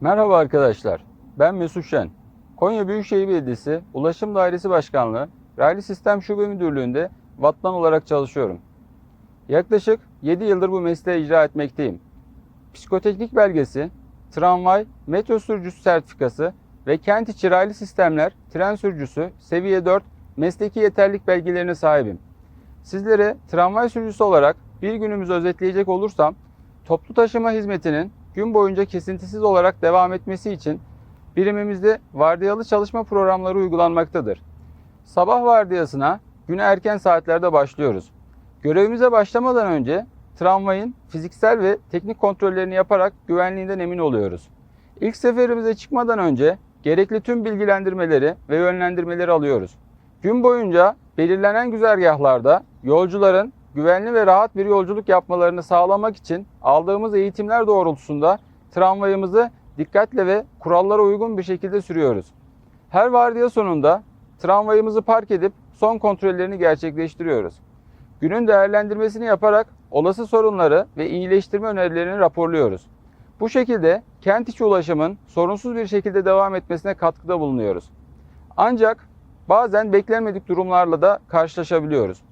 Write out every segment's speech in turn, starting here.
Merhaba arkadaşlar, ben Mesut Şen. Konya Büyükşehir Belediyesi Ulaşım Dairesi Başkanlığı Raylı Sistem Şube Müdürlüğü'nde vatman olarak çalışıyorum. Yaklaşık 7 yıldır bu mesleği icra etmekteyim. Psikoteknik belgesi, tramvay, metro sürücüsü sertifikası ve kent içi raylı sistemler, tren sürücüsü, seviye 4 mesleki yeterlik belgelerine sahibim. Sizlere tramvay sürücüsü olarak bir günümüzü özetleyecek olursam, toplu taşıma hizmetinin gün boyunca kesintisiz olarak devam etmesi için birimimizde vardiyalı çalışma programları uygulanmaktadır. Sabah vardiyasına güne erken saatlerde başlıyoruz. Görevimize başlamadan önce tramvayın fiziksel ve teknik kontrollerini yaparak güvenliğinden emin oluyoruz. İlk seferimize çıkmadan önce gerekli tüm bilgilendirmeleri ve yönlendirmeleri alıyoruz. Gün boyunca belirlenen güzergahlarda yolcuların güvenli ve rahat bir yolculuk yapmalarını sağlamak için aldığımız eğitimler doğrultusunda tramvayımızı dikkatle ve kurallara uygun bir şekilde sürüyoruz. Her vardiya sonunda tramvayımızı park edip son kontrollerini gerçekleştiriyoruz. Günün değerlendirmesini yaparak olası sorunları ve iyileştirme önerilerini raporluyoruz. Bu şekilde kent içi ulaşımın sorunsuz bir şekilde devam etmesine katkıda bulunuyoruz. Ancak bazen beklenmedik durumlarla da karşılaşabiliyoruz.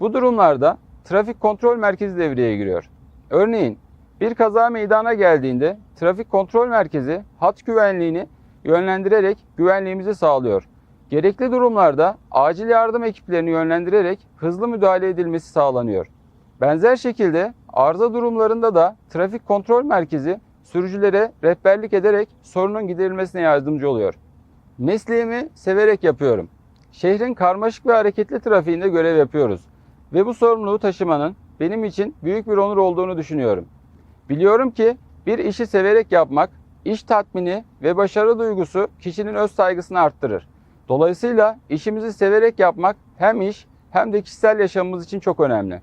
Bu durumlarda trafik kontrol merkezi devreye giriyor. Örneğin bir kaza meydana geldiğinde trafik kontrol merkezi hat güvenliğini yönlendirerek güvenliğimizi sağlıyor. Gerekli durumlarda acil yardım ekiplerini yönlendirerek hızlı müdahale edilmesi sağlanıyor. Benzer şekilde arıza durumlarında da trafik kontrol merkezi sürücülere rehberlik ederek sorunun giderilmesine yardımcı oluyor. Mesleğimi severek yapıyorum. Şehrin karmaşık ve hareketli trafiğinde görev yapıyoruz ve bu sorumluluğu taşımanın benim için büyük bir onur olduğunu düşünüyorum. Biliyorum ki bir işi severek yapmak, iş tatmini ve başarı duygusu kişinin öz saygısını arttırır. Dolayısıyla işimizi severek yapmak hem iş hem de kişisel yaşamımız için çok önemli.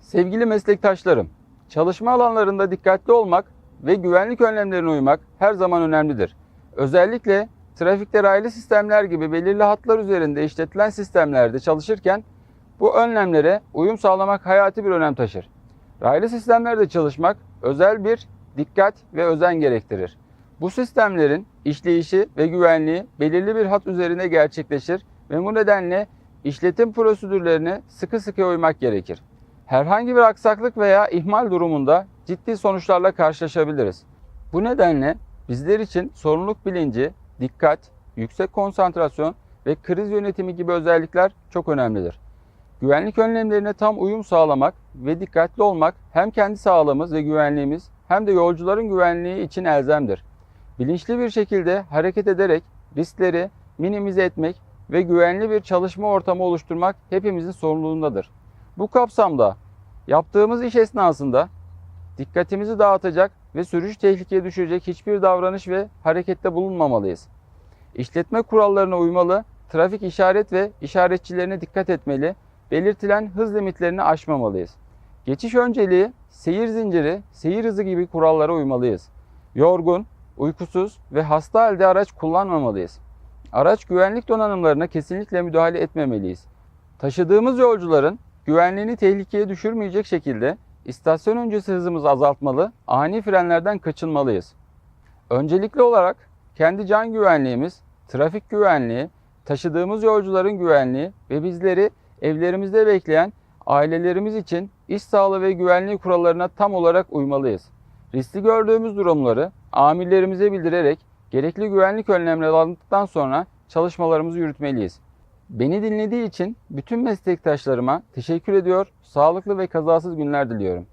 Sevgili meslektaşlarım, çalışma alanlarında dikkatli olmak ve güvenlik önlemlerine uymak her zaman önemlidir. Özellikle trafikte raylı sistemler gibi belirli hatlar üzerinde işletilen sistemlerde çalışırken bu önlemlere uyum sağlamak hayati bir önem taşır. Raylı sistemlerde çalışmak özel bir dikkat ve özen gerektirir. Bu sistemlerin işleyişi ve güvenliği belirli bir hat üzerine gerçekleşir ve bu nedenle işletim prosedürlerine sıkı sıkı uymak gerekir. Herhangi bir aksaklık veya ihmal durumunda ciddi sonuçlarla karşılaşabiliriz. Bu nedenle bizler için sorumluluk bilinci, dikkat, yüksek konsantrasyon ve kriz yönetimi gibi özellikler çok önemlidir. Güvenlik önlemlerine tam uyum sağlamak ve dikkatli olmak hem kendi sağlığımız ve güvenliğimiz hem de yolcuların güvenliği için elzemdir. Bilinçli bir şekilde hareket ederek riskleri minimize etmek ve güvenli bir çalışma ortamı oluşturmak hepimizin sorumluluğundadır. Bu kapsamda yaptığımız iş esnasında dikkatimizi dağıtacak ve sürücü tehlikeye düşürecek hiçbir davranış ve harekette bulunmamalıyız. İşletme kurallarına uymalı, trafik işaret ve işaretçilerine dikkat etmeli, belirtilen hız limitlerini aşmamalıyız. Geçiş önceliği, seyir zinciri, seyir hızı gibi kurallara uymalıyız. Yorgun, uykusuz ve hasta halde araç kullanmamalıyız. Araç güvenlik donanımlarına kesinlikle müdahale etmemeliyiz. Taşıdığımız yolcuların güvenliğini tehlikeye düşürmeyecek şekilde istasyon öncesi hızımızı azaltmalı, ani frenlerden kaçınmalıyız. Öncelikli olarak kendi can güvenliğimiz, trafik güvenliği, taşıdığımız yolcuların güvenliği ve bizleri evlerimizde bekleyen ailelerimiz için iş sağlığı ve güvenliği kurallarına tam olarak uymalıyız. Riskli gördüğümüz durumları amirlerimize bildirerek gerekli güvenlik önlemleri aldıktan sonra çalışmalarımızı yürütmeliyiz. Beni dinlediği için bütün meslektaşlarıma teşekkür ediyor, sağlıklı ve kazasız günler diliyorum.